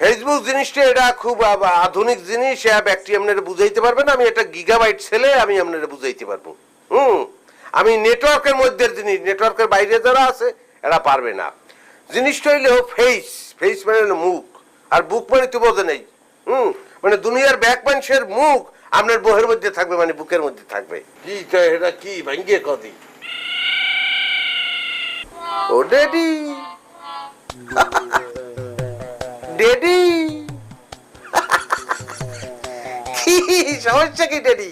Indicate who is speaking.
Speaker 1: Facebook জিনিসটা এটা খুব আধুনিক জিনিস একটি আপনারা বুঝাইতে পারবেন। আমি একটা গিগাবাইট ছেলে, আমি আপনারা বুঝাইতে পারব। হুম? আমি নেটওয়ার্কের মধ্যে জিনিস নেটওয়ার্কের বাইরে যারা আছে, এরা পারবে না। জিনিসটা হইল ফেস ফেস মানে মুখ। আর বুক মানে তো বোঝে নেই। হুম? মানে দুনিয়ার ব্যাক মানুষের মুখ আপনার বহের মধ্যে থাকবে মানে বুকের মধ্যে থাকবে। কি এটা কি ভাঙ্গিয়ে কদি? ও ডেডি ডেডি। সমস্যা কি ডেডি?